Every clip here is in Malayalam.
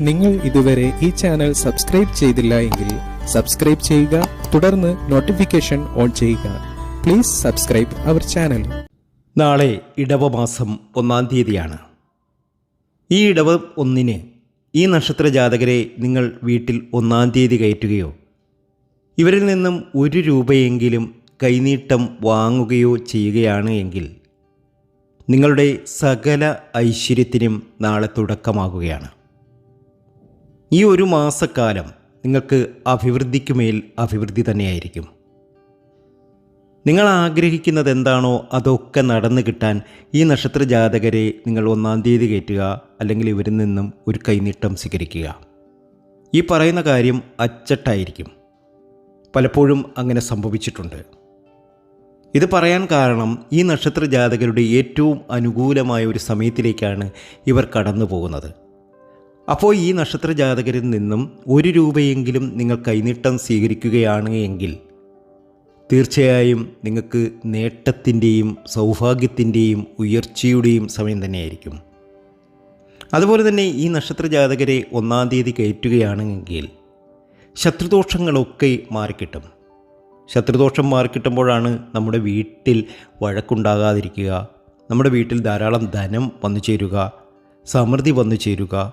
നിങ്ങൾ ഇതുവരെ ഈ ചാനൽ സബ്സ്ക്രൈബ് ചെയ്തില്ല എങ്കിൽ സബ്സ്ക്രൈബ് ചെയ്യുക തുടർന്ന് നോട്ടിഫിക്കേഷൻ ഓൺ ചെയ്യുക. പ്ലീസ് സബ്സ്ക്രൈബ് അവർ ചാനൽ നാളെ ഇടവ മാസം ഒന്നാം തീയതിയാണ്. ഈ ഇടവ ഒന്നിന് ഈ നക്ഷത്ര ജാതകരെ നിങ്ങൾ വീട്ടിൽ ഒന്നാം തീയതി കയറ്റുകയോ ഇവരിൽ നിന്നും ഒരു രൂപയെങ്കിലും കൈനീട്ടം വാങ്ങുകയോ ചെയ്യുകയാണ് എങ്കിൽ നിങ്ങളുടെ സകല ഐശ്വര്യത്തിനും നാളെ തുടക്കമാകുകയാണ്. ഈ ഒരു മാസക്കാലം നിങ്ങൾക്ക് അഭിവൃദ്ധിക്കുമേൽ അഭിവൃദ്ധി തന്നെയായിരിക്കും. നിങ്ങൾ ആഗ്രഹിക്കുന്നത് എന്താണോ അതൊക്കെ നടന്നു കിട്ടാൻ ഈ നക്ഷത്ര ജാതകരെ നിങ്ങൾ ഒന്നാം തീയതി കയറ്റുക അല്ലെങ്കിൽ ഇവരിൽ നിന്നും ഒരു കൈനീട്ടം സ്വീകരിക്കുക. ഈ പറയുന്ന കാര്യം അച്ചട്ടായിരിക്കും. പലപ്പോഴും അങ്ങനെ സംഭവിച്ചിട്ടുണ്ട്. ഇത് പറയാൻ കാരണം ഈ നക്ഷത്ര ജാതകരുടെ ഏറ്റവും അനുകൂലമായ ഒരു സമയത്തിലേക്കാണ് ഇവർ കടന്നു പോകുന്നത് അപ്പോൾ ഈ നക്ഷത്ര ജാതകരിൽ നിന്നും ഒരു രൂപയെങ്കിലും നിങ്ങൾ കൈനീട്ടം സ്വീകരിക്കുകയാണ് എങ്കിൽ തീർച്ചയായും നിങ്ങൾക്ക് നേട്ടത്തിന്റെയും സൗഭാഗ്യത്തിന്റെയും ഉയർച്ചയുടെയും സമയം തന്നെയായിരിക്കും. അതുപോലെ തന്നെ ഈ നക്ഷത്ര ജാതകരെ ഒന്നാം തീയതി കയറ്റുകയാണെങ്കിൽ ശത്രുദോഷങ്ങളൊക്കെ മാറിക്കിട്ടും. ശത്രുദോഷം മാറിക്കിട്ടുമ്പോഴാണ് നമ്മുടെ വീട്ടിൽ വഴക്കുണ്ടാകാതിരിക്കുക. നമ്മുടെ വീട്ടിൽ ധാരാളം ധനം വന്നു ചേരുക സമൃദ്ധി വന്നു ചേരുക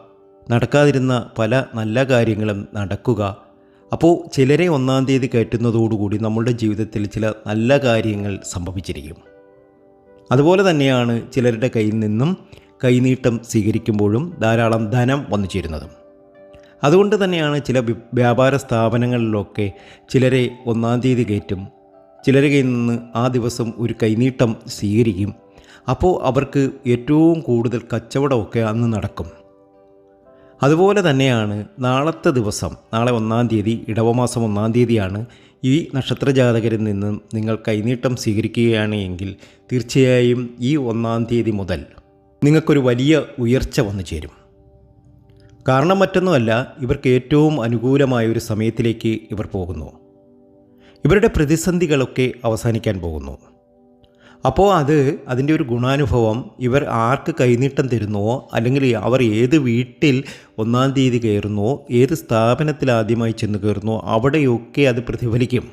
നടക്കാതിരുന്ന പല നല്ല കാര്യങ്ങളും നടക്കുക. അപ്പോൾ ചിലരെ ഒന്നാം തീയതി കയറ്റുന്നതോടുകൂടി നമ്മളുടെ ജീവിതത്തിൽ ചില നല്ല കാര്യങ്ങൾ സംഭവിച്ചിരിക്കും. അതുപോലെ തന്നെയാണ് ചിലരുടെ കയ്യിൽ നിന്നും കൈനീട്ടം സ്വീകരിക്കുമ്പോഴും ധാരാളം ധനം വന്നു ചേരുന്നതും. അതുകൊണ്ട് തന്നെയാണ് ചില വ്യാപാര സ്ഥാപനങ്ങളിലൊക്കെ ചിലരെ ഒന്നാം തീയതി കയറ്റും. ചിലരെ കയ്യിൽ നിന്ന് ആ ദിവസം ഒരു കൈനീട്ടം സ്വീകരിക്കും. അപ്പോൾ അവർക്ക് ഏറ്റവും കൂടുതൽ കച്ചവടമൊക്കെ അന്ന് നടക്കും. അതുപോലെ തന്നെയാണ് നാളത്തെ ദിവസം നാളെ ഒന്നാം തീയതി ഇടവമാസം ഒന്നാം തീയതിയാണ് ഈ നക്ഷത്ര ജാതകരിൽ നിന്ന് നിങ്ങൾ കൈനീട്ടം സ്വീകരിക്കുകയാണ് എങ്കിൽ തീർച്ചയായും ഈ ഒന്നാം തീയതി മുതൽ നിങ്ങൾക്കൊരു വലിയ ഉയർച്ച വന്നു ചേരും. കാരണം മറ്റൊന്നുമല്ല ഇവർക്ക് ഏറ്റവും അനുകൂലമായ ഒരു സമയത്തിലേക്ക് ഇവർ പോകുന്നു. ഇവരുടെ പ്രതിസന്ധികളൊക്കെ അവസാനിക്കാൻ പോകുന്നു. അപ്പോൾ അത് അതിന്റെ ഒരു ഗുണാനുഭവം ഇവർ ആർക്ക് കൈനീട്ടം തരുന്നുവോ അല്ലെങ്കിൽ അവർ ഏത് വീട്ടിൽ ഒന്നാം തീയതി കയറുന്നുവോ ഏത് സ്ഥാപനത്തിൽ ആദ്യമായി ചെന്ന് കയറുന്നുവോ അവിടെയൊക്കെ അത് പ്രതിഫലിക്കും.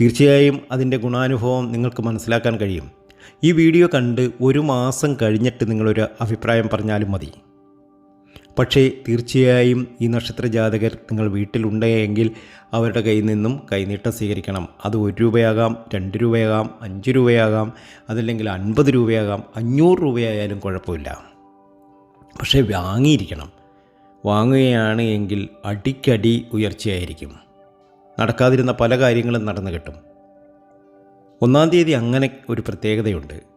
തീർച്ചയായും അതിന്റെ ഗുണാനുഭവം നിങ്ങൾക്ക് മനസ്സിലാക്കാൻ കഴിയും. ഈ വീഡിയോ കണ്ട് ഒരു മാസം കഴിഞ്ഞിട്ട് നിങ്ങളൊരു അഭിപ്രായം പറഞ്ഞാലും മതി. പക്ഷേ തീർച്ചയായും ഈ നക്ഷത്ര ജാതകർ നിങ്ങൾ വീട്ടിലുണ്ടെങ്കിൽ അവരുടെ കയ്യിൽ നിന്നും കൈനീട്ടം സ്വീകരിക്കണം. അത് ഒരു രൂപയാകാം രണ്ട് രൂപയാകാം അഞ്ച് രൂപയാകാം അതല്ലെങ്കിൽ അൻപത് രൂപയാകാം അഞ്ഞൂറ് രൂപയായാലും കുഴപ്പമില്ല. പക്ഷേ വാങ്ങിയിരിക്കണം. വാങ്ങുകയാണ് എങ്കിൽ അടിക്കടി ഉയർച്ചയായിരിക്കും. നടക്കാതിരുന്ന പല കാര്യങ്ങളും നടന്നു കിട്ടും. ഒന്നാം തീയതി അങ്ങനെ ഒരു പ്രത്യേകതയുണ്ട്.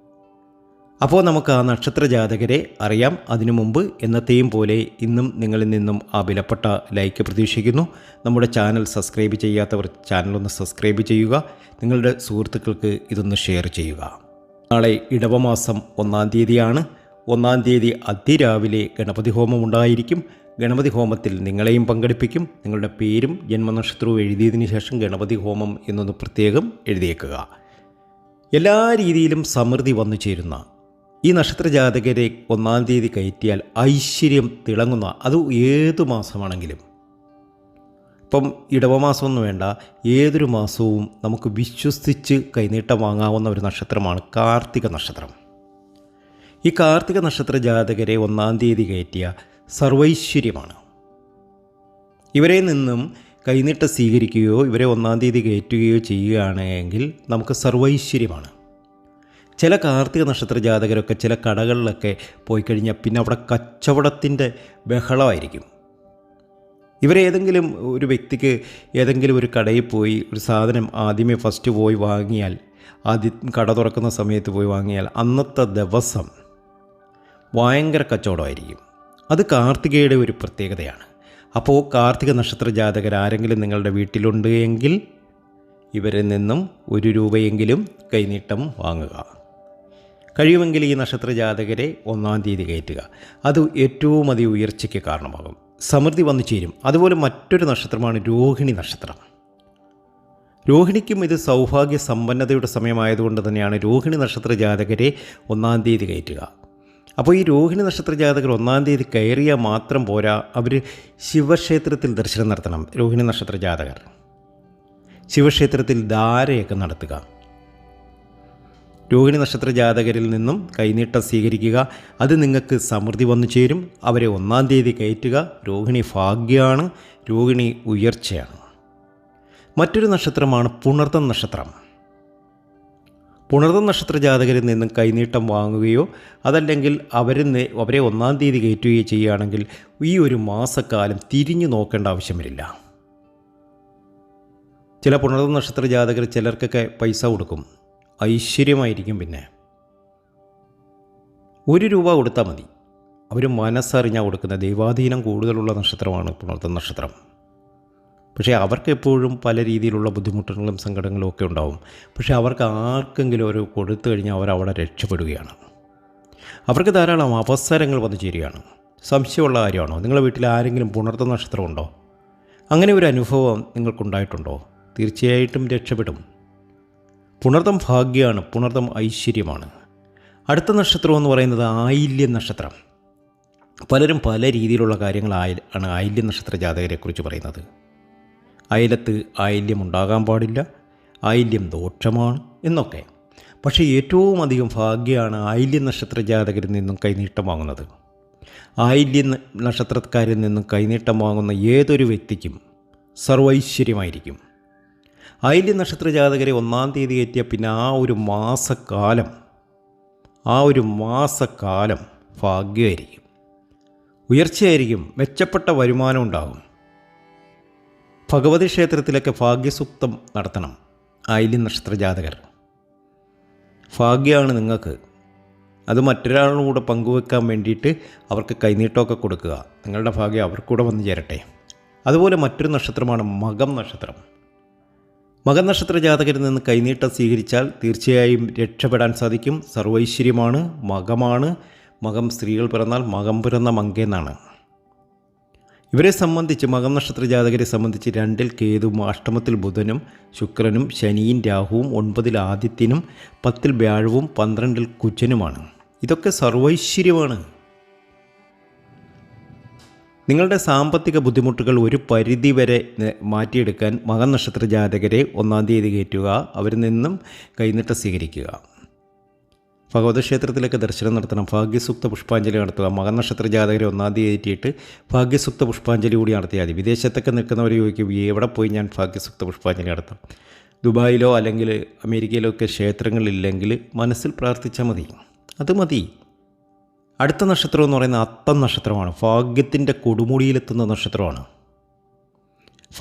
അപ്പോൾ നമുക്ക് ആ നക്ഷത്ര ജാതകരെ അറിയാം. അതിനു മുമ്പ് എന്നത്തെയും പോലെ ഇന്നും നിങ്ങളിൽ നിന്നും ആ വിലപ്പെട്ട ലൈക്ക് പ്രതീക്ഷിക്കുന്നു. നമ്മുടെ ചാനൽ സബ്സ്ക്രൈബ് ചെയ്യാത്തവർ ചാനലൊന്ന് സബ്സ്ക്രൈബ് ചെയ്യുക. നിങ്ങളുടെ സുഹൃത്തുക്കൾക്ക് ഇതൊന്ന് ഷെയർ ചെയ്യുക. നാളെ ഇടവമാസം ഒന്നാം തീയതിയാണ്. ഒന്നാം തീയതി അതിരാവിലെ ഗണപതി ഹോമം ഉണ്ടായിരിക്കും. ഗണപതി ഹോമത്തിൽ നിങ്ങളെയും പങ്കെടുപ്പിക്കും. നിങ്ങളുടെ പേരും ജന്മനക്ഷത്രവും എഴുതിയതിന് ശേഷം ഗണപതി ഹോമം എന്നൊന്ന് പ്രത്യേകം എഴുതിയേക്കുക. എല്ലാ രീതിയിലും സമൃദ്ധി വന്നു ചേരുന്ന ഈ നക്ഷത്ര ജാതകരെ ഒന്നാം തീയതി കയറ്റിയാൽ ഐശ്വര്യം തിളങ്ങുന്ന അത് ഏതു മാസമാണെങ്കിലും. ഇപ്പം ഇടവമാസമൊന്നും വേണ്ട ഏതൊരു മാസവും നമുക്ക് വിശ്വസിച്ച് കൈനീട്ടം വാങ്ങാവുന്ന ഒരു നക്ഷത്രമാണ് കാർത്തിക നക്ഷത്രം. ഈ കാർത്തിക നക്ഷത്ര ജാതകരെ ഒന്നാം തീയതി കയറ്റിയ സർവൈശ്വര്യമാണ്. ഇവരെ നിന്നും കൈനീട്ടം സ്വീകരിക്കുകയോ ഇവരെ ഒന്നാം തീയതി കയറ്റുകയോ ചെയ്യുകയാണെങ്കിൽ നമുക്ക് സർവൈശ്വര്യമാണ്. ചില കാർത്തിക നക്ഷത്ര ജാതകരൊക്കെ ചില കടകളിലൊക്കെ പോയി കഴിഞ്ഞാൽ പിന്നെ അവിടെ കച്ചവടത്തിന്റെ ബഹളമായിരിക്കും. ഇവരേതെങ്കിലും ഒരു വ്യക്തിക്ക് ഏതെങ്കിലും ഒരു കടയിൽ പോയി ഒരു സാധനം ആദ്യമേ ഫസ്റ്റ് പോയി വാങ്ങിയാൽ ആദ്യം കട തുറക്കുന്ന സമയത്ത് പോയി വാങ്ങിയാൽ അന്നത്തെ ദിവസം ഭയങ്കര കച്ചവടമായിരിക്കും. അത് കാർത്തികയുടെ ഒരു പ്രത്യേകതയാണ്. അപ്പോൾ കാർത്തിക നക്ഷത്ര ജാതകർ ആരെങ്കിലും നിങ്ങളുടെ വീട്ടിലുണ്ട് എങ്കിൽ ഇവരിൽ നിന്നും ഒരു രൂപയെങ്കിലും കൈനീട്ടം വാങ്ങുക. കഴിയുമെങ്കിൽ ഈ നക്ഷത്ര ജാതകരെ ഒന്നാം തീയതി കയറ്റുക. അത് ഏറ്റവും അധികം ഉയർച്ചയ്ക്ക് കാരണമാകും. സമൃദ്ധി വന്നു ചേരും. അതുപോലെ മറ്റൊരു നക്ഷത്രമാണ് രോഹിണി നക്ഷത്രം. രോഹിണിക്കും ഇത് സൗഭാഗ്യ സമ്പന്നതയുടെ സമയമായതുകൊണ്ട് തന്നെയാണ് രോഹിണി നക്ഷത്ര ജാതകരെ ഒന്നാം തീയതി കയറ്റുക. അപ്പോൾ ഈ രോഹിണി നക്ഷത്ര ജാതകർ ഒന്നാം തീയതി കയറിയാൽ മാത്രം പോരാ. അവർ ശിവക്ഷേത്രത്തിൽ ദർശനം നടത്തണം. രോഹിണി നക്ഷത്ര ജാതകർ ശിവക്ഷേത്രത്തിൽ ധാരയൊക്കെ നടത്തുക. രോഹിണി നക്ഷത്ര ജാതകരിൽ നിന്നും കൈനീട്ടം സ്വീകരിക്കുക. അത് നിങ്ങൾക്ക് സമൃദ്ധി വന്നു ചേരും. അവരെ ഒന്നാം തീയതി കയറ്റുക. രോഹിണി ഭാഗ്യമാണ് രോഹിണി ഉയർച്ചയാണ്. മറ്റൊരു നക്ഷത്രമാണ് പുണർത്തം നക്ഷത്രം. പുണർത്തം നക്ഷത്ര ജാതകരിൽ നിന്നും കൈനീട്ടം വാങ്ങുകയോ അതല്ലെങ്കിൽ അവരിൽ അവരെ ഒന്നാം തീയതി കയറ്റുകയോ ചെയ്യുകയാണെങ്കിൽ ഈ ഒരു മാസക്കാലം തിരിഞ്ഞു നോക്കേണ്ട ആവശ്യം വരില്ല ചില പുണർത്തം നക്ഷത്ര ജാതകർ ചിലർക്കൊക്കെ പൈസ കൊടുക്കും. ഐശ്വര്യമായിരിക്കും പിന്നെ. ഒരു രൂപ കൊടുത്താൽ മതി. അവർ മനസ്സറിഞ്ഞാൽ കൊടുക്കുന്ന ദൈവാധീനം കൂടുതലുള്ള നക്ഷത്രമാണ് പുണർത്ത നക്ഷത്രം. പക്ഷേ അവർക്ക് എപ്പോഴും പല രീതിയിലുള്ള ബുദ്ധിമുട്ടുകളും സങ്കടങ്ങളും ഒക്കെ ഉണ്ടാവും. പക്ഷേ അവർക്ക് ആർക്കെങ്കിലും ഒരു കൊടുത്തു കഴിഞ്ഞാൽ അവർ അവിടെ രക്ഷപ്പെടുകയാണ്. അവർക്ക് ധാരാളം അവസരങ്ങൾ വന്നു ചേരുകയാണ്. സംശയമുള്ള കാര്യമാണോ? നിങ്ങളുടെ വീട്ടിൽ ആരെങ്കിലും പുണർത്ത നക്ഷത്രമുണ്ടോ? അങ്ങനെ ഒരു അനുഭവം നിങ്ങൾക്കുണ്ടായിട്ടുണ്ടോ? തീർച്ചയായിട്ടും രക്ഷപ്പെടും. പുണർതം ഭാഗ്യമാണ് പുണർതം ഐശ്വര്യമാണ്. അടുത്ത നക്ഷത്രം എന്ന് പറയുന്നത് ആയില്യം നക്ഷത്രം. പലരും പല രീതിയിലുള്ള കാര്യങ്ങൾ ആണ് ആയില്യം നക്ഷത്ര ജാതകരെക്കുറിച്ച് പറയുന്നത്. അയലത്ത് ആയില്യം ഉണ്ടാകാൻ പാടില്ല ആയില്യം ദോഷമാണ് എന്നൊക്കെ. പക്ഷേ ഏറ്റവും അധികം ഭാഗ്യമാണ് ആയില്യം നക്ഷത്ര ജാതകരിൽ നിന്നും കൈനീട്ടം വാങ്ങുന്നത്. ആയില്യം നക്ഷത്രക്കാരിൽ നിന്നും കൈനീട്ടം വാങ്ങുന്ന ഏതൊരു വ്യക്തിക്കും സർവൈശ്വര്യമായിരിക്കും. ആയില്യം നക്ഷത്ര ജാതകരെ ഒന്നാം തീയതി എത്തിയ പിന്നെ ആ ഒരു മാസക്കാലം ആ ഒരു മാസക്കാലം ഭാഗ്യമായിരിക്കും. ഉയർച്ചയായിരിക്കും മെച്ചപ്പെട്ട വരുമാനം ഉണ്ടാകും. ഭഗവതി ക്ഷേത്രത്തിലൊക്കെ ഭാഗ്യസൂക്തം നടത്തണം ആയില്യം നക്ഷത്ര ജാതകർ ഭാഗ്യമാണ് നിങ്ങൾക്ക്. അത് മറ്റൊരാളിലൂടെ പങ്കുവെക്കാൻ വേണ്ടിയിട്ട് അവർക്ക് കൈനീട്ടമൊക്കെ കൊടുക്കുക. നിങ്ങളുടെ ഭാഗ്യം അവർക്കൂടെ വന്നു ചേരട്ടെ. അതുപോലെ മറ്റൊരു നക്ഷത്രമാണ് മകം നക്ഷത്രം. മകൻ നക്ഷത്ര ജാതകരിൽ നിന്ന് കൈനീട്ടം സ്വീകരിച്ചാൽ തീർച്ചയായും രക്ഷപ്പെടാൻ സാധിക്കും. സർവൈശ്വര്യമാണ് മകമാണ്. മകം സ്ത്രീകൾ പിറന്നാൽ മകം പിറന്ന മങ്കെന്നാണ് ഇവരെ സംബന്ധിച്ച് മകം നക്ഷത്ര ജാതകരെ സംബന്ധിച്ച് രണ്ടിൽ കേതുവും അഷ്ടമത്തിൽ ബുധനും ശുക്രനും ശനിയും രാഹുവും ഒൻപതിൽ ആദിത്യനും പത്തിൽ വ്യാഴവും പന്ത്രണ്ടിൽ കുജനുമാണ്. ഇതൊക്കെ സർവൈശ്വര്യമാണ്. നിങ്ങളുടെ സാമ്പത്തിക ബുദ്ധിമുട്ടുകൾ ഒരു പരിധി വരെ മാറ്റിയെടുക്കാൻ മകൻ നക്ഷത്ര ജാതകരെ ഒന്നാം തീയതി കയറ്റുക അവരിൽ നിന്നും കൈനീട്ടം സ്വീകരിക്കുക. ഭഗവത ക്ഷേത്രത്തിലേക്ക് ദർശനം നടത്തണം. ഭാഗ്യസുക്ത പുഷ്പാഞ്ജലി നടത്തുക. മകൻ നക്ഷത്ര ജാതകരെ ഒന്നാം തീയതി കയറ്റിയിട്ട് ഭാഗ്യസുക്ത പുഷ്പാഞ്ജലി കൂടി നടത്തിയാൽ മതി. വിദേശത്തൊക്കെ നിൽക്കുന്നവർ ചോദിക്കും എവിടെ പോയി ഞാൻ ഭാഗ്യസുക്ത പുഷ്പാഞ്ജലി നടത്താം? ദുബായിലോ അല്ലെങ്കിൽ അമേരിക്കയിലോ ഒക്കെ ക്ഷേത്രങ്ങളില്ലെങ്കിൽ മനസ്സിൽ പ്രാർത്ഥിച്ചാൽ മതി. അത് മതി. അടുത്ത നക്ഷത്രം എന്ന് പറയുന്നത് അത്തം നക്ഷത്രമാണ്. ഭാഗ്യത്തിന്റെ കൊടുമുടിയിലെത്തുന്ന നക്ഷത്രമാണ്.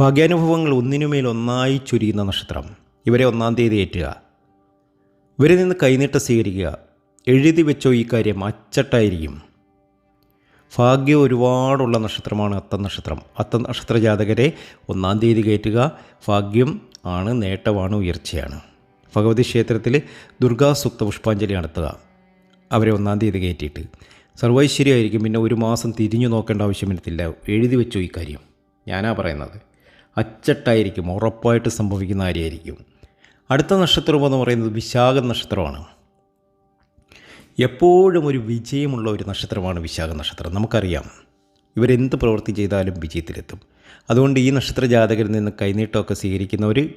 ഭാഗ്യാനുഭവങ്ങൾ ഒന്നിനുമേൽ ഒന്നായി ചുരിയുന്ന നക്ഷത്രം. ഇവരെ ഒന്നാം തീയതി ഏറ്റുക. ഇവരിൽ നിന്ന് കൈനീട്ടം സ്വീകരിക്കുക. എഴുതി വെച്ചോ ഈ കാര്യം അച്ചട്ടായിരിക്കും. ഭാഗ്യം ഒരുപാടുള്ള നക്ഷത്രമാണ് അത്ത നക്ഷത്രം. അത്ത നക്ഷത്ര ജാതകരെ ഒന്നാം തീയതി കയറ്റുക. ഭാഗ്യം ആണ് നേട്ടമാണ് ഉയർച്ചയാണ്. ഭഗവതി ക്ഷേത്രത്തിൽ ദുർഗാസുക്ത പുഷ്പാഞ്ജലി നടത്തുക. അവരെ ഒന്നാം തീയതി കയറ്റിയിട്ട്. സർവൈശ്വര്യമായിരിക്കും. പിന്നെ ഒരു മാസം തിരിഞ്ഞു നോക്കേണ്ട ആവശ്യം വരത്തില്ല എഴുതി വെച്ചു ഈ കാര്യം. ഞാനാ പറയുന്നത്. അച്ചട്ടായിരിക്കും. ഉറപ്പായിട്ട് സംഭവിക്കുന്ന കാര്യമായിരിക്കും. അടുത്ത നക്ഷത്രം എന്ന് പറയുന്നത് വിശാഖ നക്ഷത്രമാണ്. എപ്പോഴും ഒരു വിജയമുള്ള ഒരു നക്ഷത്രമാണ് വിശാഖ നക്ഷത്രം. നമുക്കറിയാം. ഇവരെന്ത് പ്രവൃത്തി ചെയ്താലും വിജയത്തിലെത്തും. അതുകൊണ്ട് ഈ നക്ഷത്ര ജാതകരിൽ നിന്ന് കൈനീട്ടമൊക്കെ സ്വീകരിക്കുന്നവർ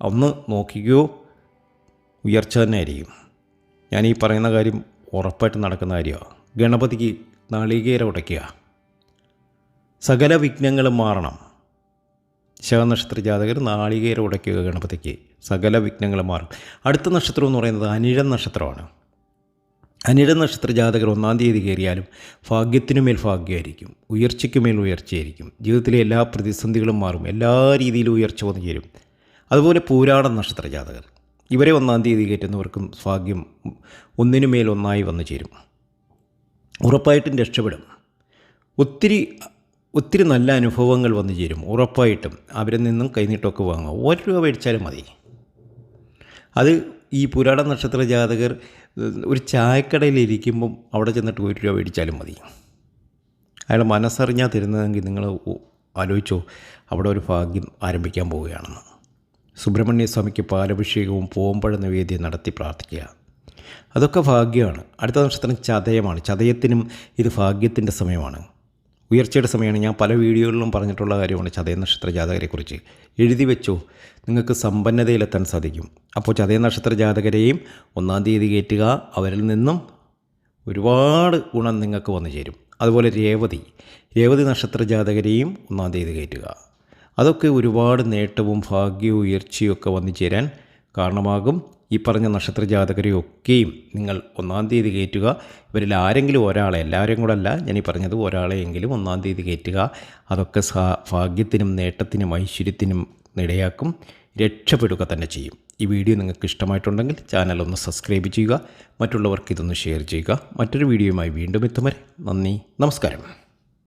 ഒന്ന് നോക്കുകയോ ഉയർച്ച തന്നെ ആയിരിക്കും. ഞാൻ ഈ പറയുന്ന കാര്യം ഉറപ്പായിട്ട് നടക്കുന്ന കാര്യമാണ് ഗണപതിക്ക് നാളികേര ഉടയ്ക്കുക. സകല വിഘ്നങ്ങളും മാറണം. ശവനക്ഷത്ര ജാതകർ നാളികേര ഉടയ്ക്കുക ഗണപതിക്ക്. സകല വിഘ്നങ്ങളും മാറും അടുത്ത നക്ഷത്രം എന്ന് പറയുന്നത് അനിഴം നക്ഷത്രമാണ്. അനിഴ നക്ഷത്ര ജാതകർ ഒന്നാം തീയതി കയറിയാലും ഭാഗ്യത്തിനുമേൽ ഭാഗ്യമായിരിക്കും ഉയർച്ചയ്ക്കുമേൽ ഉയർച്ചയായിരിക്കും. ജീവിതത്തിലെ എല്ലാ പ്രതിസന്ധികളും മാറും. എല്ലാ രീതിയിലും ഉയർച്ച വന്നു ചേരും. അതുപോലെ പൂരാട നക്ഷത്ര ജാതകർ ഇവരെ ഒന്നാം തീയതി കയറ്റുന്നവർക്കും ഭാഗ്യം ഒന്നിനുമേൽ ഒന്നായി വന്നു ചേരും. ഉറപ്പായിട്ടും രക്ഷപ്പെടും. ഒത്തിരി ഒത്തിരി നല്ല അനുഭവങ്ങൾ വന്നു ചേരും. ഉറപ്പായിട്ടും അവരിൽ നിന്നും കൈനീട്ടമൊക്കെ വാങ്ങുക. ഒരു രൂപ മേടിച്ചാലും മതി. അത് ഈ പുരാട നക്ഷത്ര ജാതകർ ഒരു ചായക്കടയിൽ ഇരിക്കുമ്പം അവിടെ ചെന്നിട്ട് ഒരു രൂപ മേടിച്ചാലും മതി. അയാൾ മനസ്സറിഞ്ഞാൽ തരുന്നതെങ്കിൽ നിങ്ങൾ ആലോചിച്ചോ അവിടെ ഒരു ഭാഗ്യം ആരംഭിക്കാൻ പോവുകയാണെന്ന്. സുബ്രഹ്മണ്യ സ്വാമിക്ക് പാലഭിഷേകവും പോമ്പഴ നിവേദ്യം നടത്തി പ്രാർത്ഥിക്കുക. അതൊക്കെ ഭാഗ്യമാണ്. അടുത്ത നക്ഷത്രം ചതയമാണ്. ചതയത്തിനും ഇത് ഭാഗ്യത്തിന്റെ സമയമാണ്. ഉയർച്ചയുടെ സമയമാണ്. ഞാൻ പല വീഡിയോകളിലും പറഞ്ഞിട്ടുള്ള കാര്യമാണ് ചതയ നക്ഷത്ര ജാതകരെക്കുറിച്ച്. എഴുതി വെച്ചോ. നിങ്ങൾക്ക് സമ്പന്നതയിലെത്താൻ സാധിക്കും. അപ്പോൾ ചതയ നക്ഷത്ര ജാതകരെയും ഒന്നാം തീയതി കയറ്റുക. അവരിൽ നിന്നും ഒരുപാട് ഗുണം നിങ്ങൾക്ക് വന്നു ചേരും അതുപോലെ രേവതി. രേവതി നക്ഷത്ര ജാതകരെയും ഒന്നാം തീയതി കയറ്റുക. അതൊക്കെ ഒരുപാട് നേട്ടവും ഭാഗ്യവും ഉയർച്ചയും ഒക്കെ വന്നു ചേരാൻ കാരണമാകും. ഈ പറഞ്ഞ നക്ഷത്ര ജാതകരെയൊക്കെയും നിങ്ങൾ ഒന്നാം തീയതി കയറ്റുക. ഇവരിൽ ആരെങ്കിലും ഒരാളെ എല്ലാവരും കൂടെ അല്ല ഞാൻ ഈ പറഞ്ഞത് ഒരാളെയെങ്കിലും ഒന്നാം തീയതി കയറ്റുക. അതൊക്കെ സാ ഭാഗ്യത്തിനും നേട്ടത്തിനും ഐശ്വര്യത്തിനും ഇടയാക്കും. രക്ഷപ്പെടുക തന്നെ ചെയ്യും. ഈ വീഡിയോ നിങ്ങൾക്ക് ഇഷ്ടമായിട്ടുണ്ടെങ്കിൽ ചാനൽ ഒന്ന് സബ്സ്ക്രൈബ് ചെയ്യുക. മറ്റുള്ളവർക്ക് ഇതൊന്ന് ഷെയർ ചെയ്യുക. മറ്റൊരു വീഡിയോയുമായി വീണ്ടും എത്തും വരെ നന്ദി നമസ്കാരം.